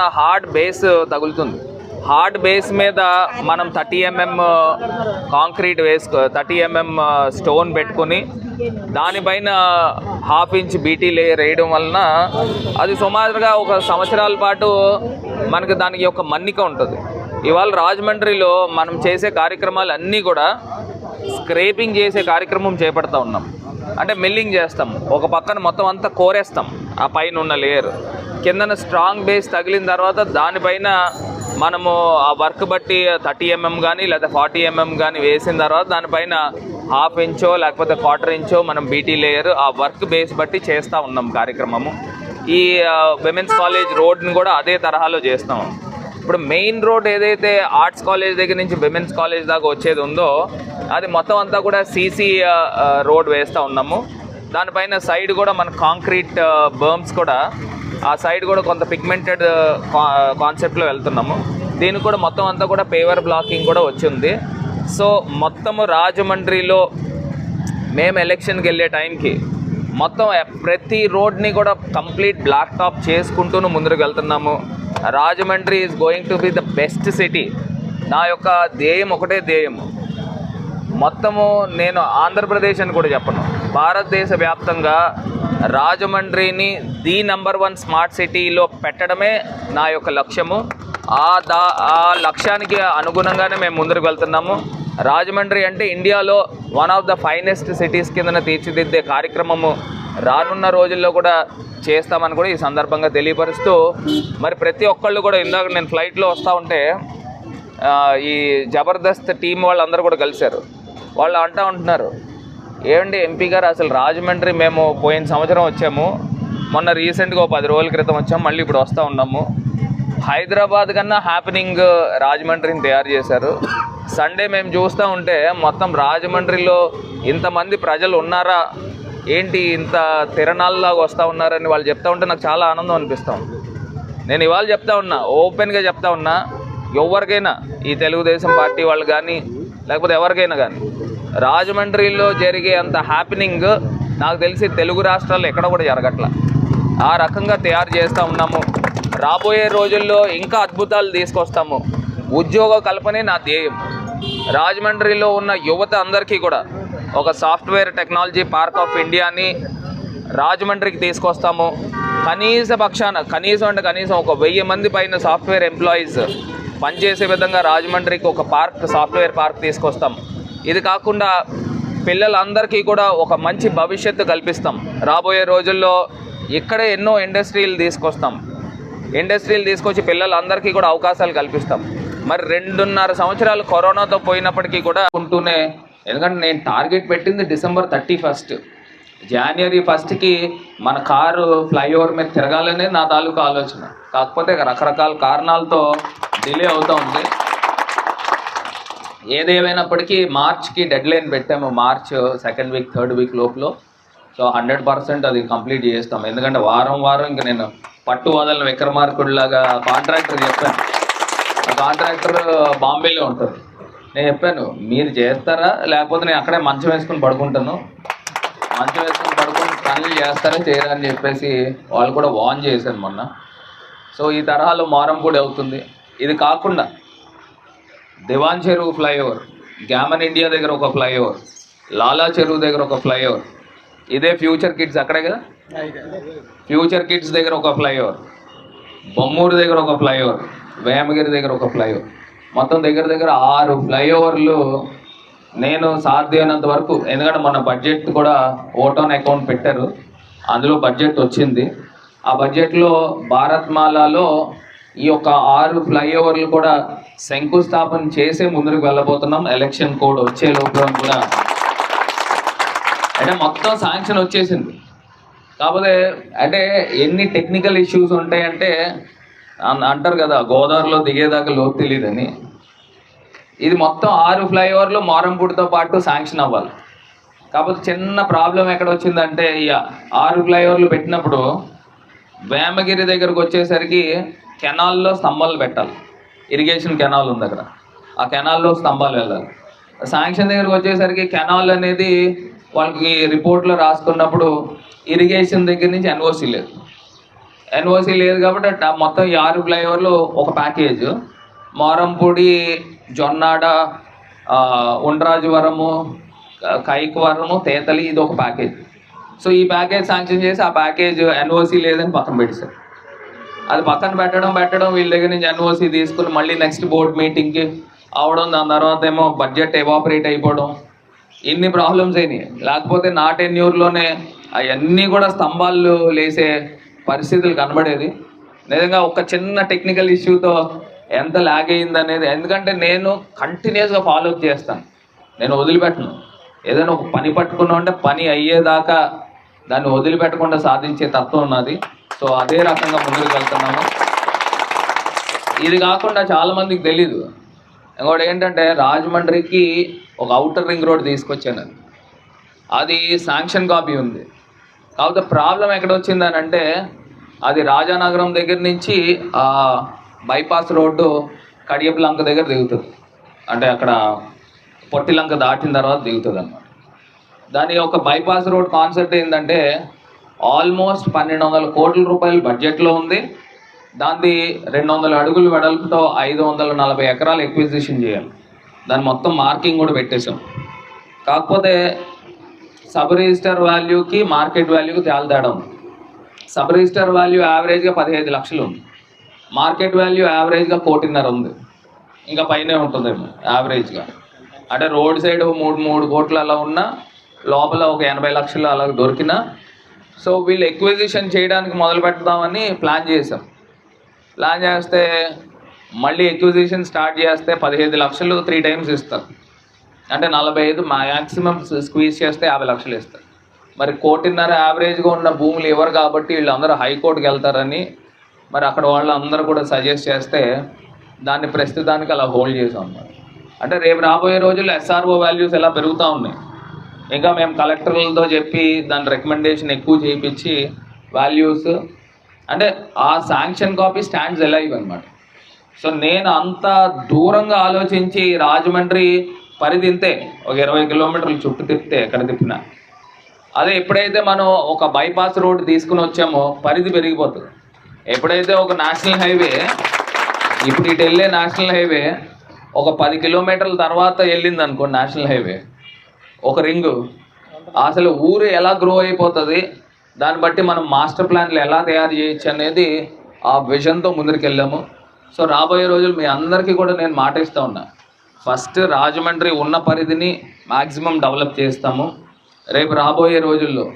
నా hard base తగులుతుంది. Hard base మీద మనం థర్టీ ఎంఎం కాంక్రీట్ వేసుకో థర్టీ ఎంఎం స్టోన్ పెట్టుకొని దానిపైన హాఫ్ ఇంచ్ బీటీ లేయర్ వేయడం వలన అది సుమారుగా ఒక సంవత్సరాల పాటు మనకి దానికి ఒక మన్నిక ఉంటుంది. ఇవాళ రాజమండ్రిలో మనం చేసే కార్యక్రమాలు అన్నీ కూడా స్క్రేపింగ్ చేసే కార్యక్రమం చేపడతా ఉన్నాం. అంటే మిల్లింగ్ చేస్తాం. ఒక పక్కన మొత్తం అంతా కోరేస్తాం. ఆ పైన ఉన్న లేయర్ కిందన స్ట్రాంగ్ బేస్ తగిలిన తర్వాత దానిపైన మనము ఆ వర్క్ బట్టి థర్టీ ఎంఎం కానీ లేదా ఫార్టీ ఎంఎం కానీ వేసిన తర్వాత దానిపైన హాఫ్ ఇంచో లేకపోతే క్వార్టర్ ఇంచో మనం బీటీ లేయర్ ఆ వర్క్ బేస్ బట్టి చేస్తూ ఉన్నాం కార్యక్రమము. ఈ విమెన్స్ కాలేజ్ రోడ్ని కూడా అదే తరహాలో చేస్తాం. ఇప్పుడు మెయిన్ రోడ్ ఏదైతే ఆర్ట్స్ కాలేజ్ దగ్గర నుంచి విమెన్స్ కాలేజ్ దాకా వచ్చేది ఉందో అది మొత్తం అంతా కూడా సీసీ రోడ్ వేస్తూ ఉన్నాము. దానిపైన సైడ్ కూడా మన కాంక్రీట్ బర్మ్స్ కూడా ఆ సైడ్ కూడా కొంత పిగ్మెంటెడ్ కాన్సెప్ట్లో వెళ్తున్నాము. దీనికి కూడా మొత్తం అంతా కూడా పేవర్ బ్లాకింగ్ కూడా వచ్చింది. సో మొత్తము రాజమండ్రిలో మేము ఎలక్షన్కి వెళ్ళే టైంకి మొత్తం ప్రతి రోడ్ని కూడా కంప్లీట్ బ్లాక్ టాప్ చేసుకుంటూనే ముందుకు వెళ్తున్నాము. Rajahmundry is going to be the best city నా యొక్క ధ్యేయం ఒకటే ధ్యేయము. మొత్తము నేను ఆంధ్రప్రదేశ్ అని కూడా చెప్పను. భారతదేశ వ్యాప్తంగా రాజమండ్రిని ది నంబర్ వన్ స్మార్ట్ సిటీలో పెట్టడమే నా యొక్క లక్ష్యము. ఆ దా ఆ లక్ష్యానికి అనుగుణంగానే మేము ముందుకు వెళ్తున్నాము. రాజమండ్రి అంటే ఇండియాలో one of the finest cities కిందన తీర్చిదిద్దే కార్యక్రమము రానున్న రోజుల్లో కూడా చేస్తామని కూడా ఈ సందర్భంగా తెలియపరుస్తూ మరి ప్రతి ఒక్కళ్ళు కూడా ఇందాక నేను ఫ్లైట్లో వస్తూ ఉంటే ఈ జబర్దస్త్ టీం వాళ్ళందరూ కూడా కలిశారు. వాళ్ళు అంటూ ఉంటున్నారు. ఏమండి ఎంపీ గారు అసలు రాజమండ్రి మేము పోయిన సంవత్సరం వచ్చాము. మొన్న రీసెంట్గా ఒక పది రోజుల క్రితం వచ్చాము. మళ్ళీ ఇప్పుడు వస్తూ ఉన్నాము. హైదరాబాద్ కన్నా హ్యాపెనింగ్ రాజమండ్రిని తయారు చేశారు. సండే మేము చూస్తూ ఉంటే మొత్తం రాజమండ్రిలో ఇంతమంది ప్రజలు ఉన్నారా? ఏంటి ఇంత తిరణాల్లాగా వస్తూ ఉన్నారని వాళ్ళు చెప్తా ఉంటే నాకు చాలా ఆనందం అనిపిస్తాం నేను ఇవాళ చెప్తా ఉన్నా ఓపెన్గా చెప్తా ఉన్నా ఎవరికైనా ఈ తెలుగుదేశం పార్టీ వాళ్ళు కానీ లేకపోతే ఎవరికైనా కానీ. రాజమండ్రిలో జరిగే అంత హ్యాపెనింగ్ నాకు తెలిసి తెలుగు రాష్ట్రాల్లో ఎక్కడ కూడా జరగట్ల. ఆ రకంగా తయారు చేస్తూ ఉన్నాము. రాబోయే రోజుల్లో ఇంకా అద్భుతాలు తీసుకొస్తాము. ఉద్యోగ కల్పనే నా ధ్యేయం. రాజమండ్రిలో ఉన్న యువత అందరికీ కూడా ఒక సాఫ్ట్వేర్ టెక్నాలజీ పార్క్ ఆఫ్ ఇండియాని రాజమండ్రికి తీసుకొస్తాము. కనీస పక్షాన కనీసం అంటే కనీసం ఒక వెయ్యి మంది పైన సాఫ్ట్వేర్ ఎంప్లాయీస్ పనిచేసే విధంగా రాజమండ్రికి ఒక పార్క్ సాఫ్ట్వేర్ పార్క్ తీసుకొస్తాం. ఇది కాకుండా పిల్లలందరికీ కూడా ఒక మంచి భవిష్యత్తు కల్పిస్తాం. రాబోయే రోజుల్లో ఇక్కడే ఎన్నో ఇండస్ట్రీలు తీసుకొస్తాం. ఇండస్ట్రీలు తీసుకొచ్చి పిల్లలందరికీ కూడా అవకాశాలు కల్పిస్తాం. మరి రెండున్నర సంవత్సరాలు కరోనాతో పోయినప్పటికీ కూడా ఉంటూనే ఎందుకంటే నేను టార్గెట్ పెట్టింది డిసెంబర్ థర్టీ ఫస్ట్. జనవరి ఫస్ట్కి మన కారు ఫ్లైఓవర్ మీద తిరగాలనేది నా తాలూకు ఆలోచన. కాకపోతే రకరకాల కారణాలతో డిలే అవుతూ ఉంది. ఏదేమైనప్పటికీ మార్చ్కి డెడ్ లైన్ పెట్టాము. March second week third week లోపల. సో హండ్రెడ్ పర్సెంట్ అది కంప్లీట్ చేస్తాం ఎందుకంటే వారం వారం ఇంకా నేను పట్టు వదలని విక్రమార్కుడిలాగా కాంట్రాక్టర్ చెప్పాను. కాంట్రాక్టర్ బాంబేలో ఉంటుంది నేను చెప్పాను మీరు చేస్తారా? లేకపోతే నేను అక్కడే మంచం వేసుకుని పడుకుంటాను. మంచం వేసుకుని పడుకుని పనులు చేస్తారా చేయరా అని చెప్పేసి వాళ్ళు కూడా వాన్ చేశాను మొన్న. సో ఈ తరహాలో మారంపూడి అవుతుంది. ఇది కాకుండా దివాన్ చెరువు ఫ్లైఓవర్ గ్యామన్ ఇండియా దగ్గర ఒక ఫ్లైఓవర్ లాలా చెరువు దగ్గర ఒక ఫ్లైఓవర్ ఇదే ఫ్యూచర్ కిడ్స్ అక్కడే కదా? ఫ్యూచర్ కిడ్స్ దగ్గర ఒక ఫ్లైఓవర్ బొమ్మూరు దగ్గర ఒక ఫ్లైఓవర్ వేమగిరి దగ్గర ఒక ఫ్లైఓవర్. మొత్తం దగ్గర దగ్గర ఆరు ఫ్లైఓవర్లు నేను సాధ్యమైనంత వరకు ఎందుకంటే మన బడ్జెట్ కూడా ఓటాన్ అకౌంట్ పెట్టారు. అందులో బడ్జెట్ వచ్చింది. ఆ బడ్జెట్లో భారత్మాలలో ఈ యొక్క ఆరు ఫ్లైఓవర్లు కూడా శంకుస్థాపన చేసే ముందుకు వెళ్ళబోతున్నాం. ఎలక్షన్ కోడ్ వచ్చే లోపల కూడా. అంటే మొత్తం శాంక్షన్ వచ్చేసింది. కాకపోతే అంటే ఎన్ని టెక్నికల్ ఇష్యూస్ ఉంటాయంటే అంటారు కదా గోదావరిలో దిగేదాకా లోపు తెలియదని ఇది మొత్తం ఆరు ఫ్లైఓవర్లు మారంపూడితో పాటు శాంక్షన్ అవ్వాలి. కాకపోతే చిన్న ప్రాబ్లం ఎక్కడ వచ్చిందంటే ఈ ఆరు ఫ్లైఓవర్లు పెట్టినప్పుడు వేమగిరి దగ్గరకు వచ్చేసరికి కెనాల్లో స్తంభాలు పెట్టాలి. ఇరిగేషన్ కెనాల్ ఉంది అక్కడ. ఆ కెనాల్లో స్తంభాలు వెళ్ళాలి. శాంక్షన్ దగ్గరకు వచ్చేసరికి కెనాల్ అనేది వాళ్ళకి రిపోర్ట్లో రాసుకున్నప్పుడు ఇరిగేషన్ దగ్గర నుంచి ఎన్ఓసి లేదు. ఎన్ఓసి లేదు కాబట్టి మొత్తం ఈ ఆరు ఫ్లైఓవర్లు ఒక ప్యాకేజ్. మారంపూడి జొన్నాడ ఉండ్రాజువరము ఉండ్రాజవరము కైకవరము తేతలి ఇది ఒక ప్యాకేజ్. సో ఈ ప్యాకేజ్ శాంక్షన్ చేసి ఆ ప్యాకేజ్ ఎన్ఓసి లేదని పక్కన పెట్టేశారు. అది పక్కన పెట్టడం పెట్టడం వీళ్ళ దగ్గర నుంచి ఎన్ఓసి తీసుకుని మళ్ళీ నెక్స్ట్ బోర్డు మీటింగ్కి అవడం దాని తర్వాత ఏమో బడ్జెట్ ఎవాపరేట్ అయిపోవడం ఇన్ని ప్రాబ్లమ్స్ అయినాయి. లేకపోతే నా టెన్యూర్లోనే అవన్నీ కూడా స్తంభాలు లేసే పరిస్థితులు కనబడేది. నిజంగా ఒక చిన్న టెక్నికల్ ఇష్యూతో ఎంత లాగ్ అయింది అనేది ఎందుకంటే నేను కంటిన్యూస్గా ఫాలో అప్ చేస్తాను. నేను వదిలిపెట్టను. ఏదైనా ఒక పని పట్టుకున్నా అంటే పని అయ్యేదాకా దాన్ని వదిలిపెట్టకుండా సాధించే తత్వం ఉన్నది సో అదే రకంగా ముందుకు వెళ్తున్నాము ఇది కాకుండా చాలా మందికి తెలీదు. ఇంకోటి ఏంటంటే రాజమండ్రికి ఒక అవుటర్ రింగ్ రోడ్ తీసుకొచ్చాను అది. శాంక్షన్ కాపీ ఉంది. కాకపోతే ప్రాబ్లం ఎక్కడ వచ్చిందని అంటే అది రాజానగరం దగ్గర నుంచి బైపాస్ రోడ్డు కడియపులంక దగ్గర దిగుతుంది. అంటే అక్కడ పొట్టిలంక దాటిన తర్వాత దిగుతుంది అనమాట దాని యొక్క బైపాస్ రోడ్ కాన్సెప్ట్ ఏంటంటే ఆల్మోస్ట్ పన్నెండు వందల కోట్ల రూపాయలు బడ్జెట్లో ఉంది. దాన్ని రెండు వందల అడుగులు వెడల్పుతో ఐదు వందల నలభై ఎకరాలు ఎక్విజిషన్ చేయాలి. దాని మొత్తం మార్కింగ్ కూడా పెట్టేశాం. కాకపోతే సబ్ రిజిస్టర్ వాల్యూకి మార్కెట్ వాల్యూకి తేడా సబ్ రిజిస్టర్ వాల్యూ యావరేజ్గా పదిహేను లక్షలు ఉంది. మార్కెట్ వాల్యూ యావరేజ్గా కోటిన్నర ఉంది. ఇంకా పైనే ఉంటుందేమో యావరేజ్గా. అంటే రోడ్ సైడ్ మూడు మూడు కోట్లు అలా ఉన్నా లోపల ఒక ఎనభై లక్షలు అలా దొరికినా సో వీళ్ళు ఎక్విజిషన్ చేయడానికి మొదలు పెడదామని ప్లాన్ చేసాం ప్లాన్ చేస్తే మళ్ళీ ఎక్విజిషన్ స్టార్ట్ చేస్తే పదిహేను లక్షలు త్రీ టైమ్స్ ఇస్తారు. అంటే నలభై ఐదు మ్యాక్సిమం స్క్వీజ్ చేస్తే యాభై లక్షలు ఇస్తారు. మరి కోటిన్నర యావరేజ్గా ఉన్న భూములు ఎవరు కాబట్టి వీళ్ళందరూ హైకోర్టుకి వెళ్తారని మరి అక్కడ వాళ్ళందరూ కూడా సజెస్ట్ చేస్తే దాన్ని ప్రస్తుతానికి అలా హోల్డ్ చేసాం అన్నమాట అంటే రేపు రాబోయే రోజుల్లో ఎస్ఆర్ఓ వాల్యూస్ ఎలా పెరుగుతూ ఉన్నాయి? ఇంకా మేము కలెక్టర్లతో చెప్పి దాని రికమెండేషన్ ఎక్కువ చేయించి వాల్యూస్ అంటే ఆ శాంక్షన్ కాపీ స్టాండ్స్ ఎలా ఇవన్నమాట సో నేను అంత దూరంగా ఆలోచించి రాజమండ్రి పరిధి ఇంతే ఒక ఇరవై కిలోమీటర్లు చుట్టూ తిప్పితే ఎక్కడ తిప్పినా. అదే ఎప్పుడైతే మనం ఒక బైపాస్ రోడ్ తీసుకుని వచ్చామో పరిధి పెరిగిపోతుంది. ఎప్పుడైతే ఒక నేషనల్ హైవే ఇప్పుడు ఇటు వెళ్ళే నేషనల్ హైవే ఒక పది కిలోమీటర్ల తర్వాత వెళ్ళింది అనుకో నేషనల్ హైవే. ఒక రింగు. అసలు ఊరు ఎలా గ్రో అయిపోతుంది దాన్ని బట్టి మనం మాస్టర్ ప్లాన్లు ఎలా తయారు చేయొచ్చు అనేది ఆ విజన్తో ముందరికెళ్ళాము. సో రాబోయే రోజులు మీ అందరికీ కూడా నేను మాట ఇస్తా ఉన్నా. ఫస్ట్ రాజమండ్రి ఉన్న పరిధిని మ్యాక్సిమం డెవలప్ చేస్తాము. రేపు రాబోయే రోజుల్లో